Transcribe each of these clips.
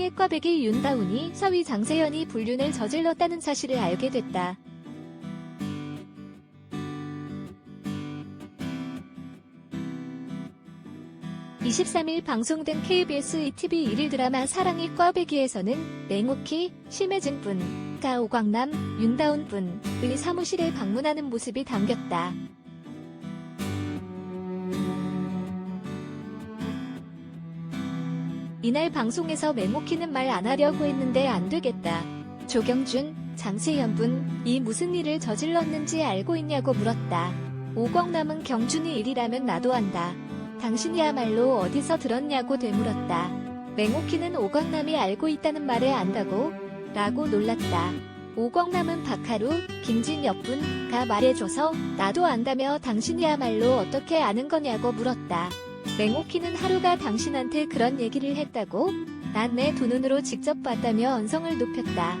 사랑의 꽈배기 윤다운이 사위 장세현이 불륜을 저질렀다는 사실을 알게 됐다. (23일) 방송된 KBS ETV 일일 드라마 사랑의 꽈배기에서는 맹옥희, 심혜진 분 가 오광남, 윤다운 분의 사무실에 방문하는 모습이 담겼다. 이날 방송에서 맹목희는 말 안 하려고 했는데 안 되겠다. 조경준, 장세현 분 이 무슨 일을 저질렀는지 알고 있냐고 물었다. 오광남은 경준이 일이라면 나도 안다. 당신이야말로 어디서 들었냐고 되물었다. 맹옥희는 오광남이 알고 있다는 말에 안다고? 라고 놀랐다. 오광남은 박하루, 김진엽 분가 말해줘서 나도 안다며 당신이야말로 어떻게 아는 거냐고 물었다. 맹옥희는 하루가 당신한테 그런 얘기를 했다고? 난 내 두 눈으로 직접 봤다며 언성을 높였다.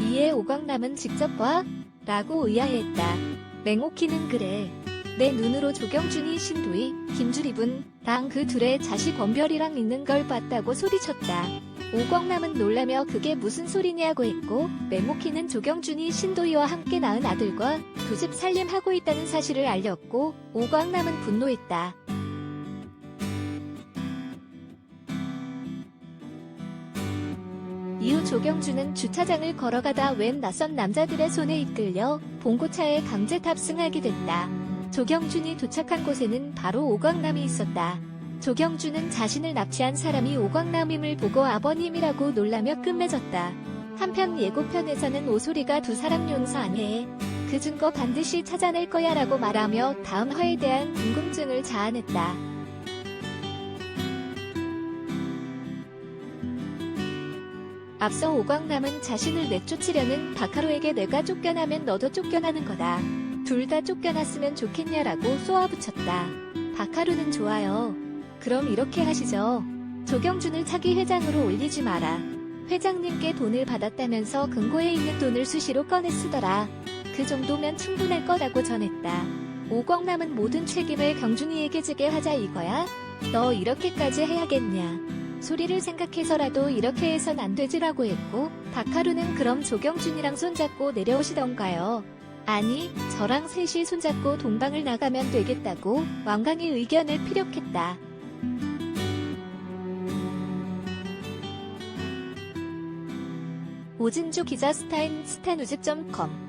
이에 오광남은 직접 봐? 라고 의아해했다. 맹옥희는 그래. 내 눈으로 조경준이 신도희, 김주리분,랑 그 둘의 자식 원별이랑 있는 걸 봤다고 소리쳤다. 오광남은 놀라며 그게 무슨 소리냐고 했고 맹목희는 조경준이 신도희와 함께 낳은 아들과 두 집 살림하고 있다는 사실을 알렸고 오광남은 분노했다. 이후 조경준은 주차장을 걸어가다 웬 낯선 남자들의 손에 이끌려 봉고차에 강제 탑승하게 됐다. 조경준이 도착한 곳에는 바로 오광남이 있었다. 조경준은 자신을 납치한 사람이 오광남임을 보고 아버님이라고 놀라며 끝맺었다. 한편 예고편에서는 오소리가 두 사람 용서 안 해. 그 증거 반드시 찾아낼 거야 라고 말하며 다음 화에 대한 궁금증을 자아냈다. 앞서 오광남은 자신을 내쫓으려는 박하로에게 내가 쫓겨나면 너도 쫓겨나는 거다. 둘 다 쫓겨났으면 좋겠냐라고 쏘아붙였다. 박하루는 좋아요. 그럼 이렇게 하시죠. 조경준을 차기 회장으로 올리지 마라. 회장님께 돈을 받았다면서 금고에 있는 돈을 수시로 꺼내 쓰더라. 그 정도면 충분할 거라고 전했다. 오광 남은 모든 책임을 경준이에게 지게 하자 이거야? 너 이렇게까지 해야겠냐? 소리를 생각해서라도 이렇게 해선 안 되지라고 했고 박하루는 그럼 조경준이랑 손잡고 내려오시던가요? 아니, 저랑 셋이 손잡고 동방을 나가면 되겠다고 왕강의 의견을 피력했다. 오진주 기자 스타인 스타뉴즈.com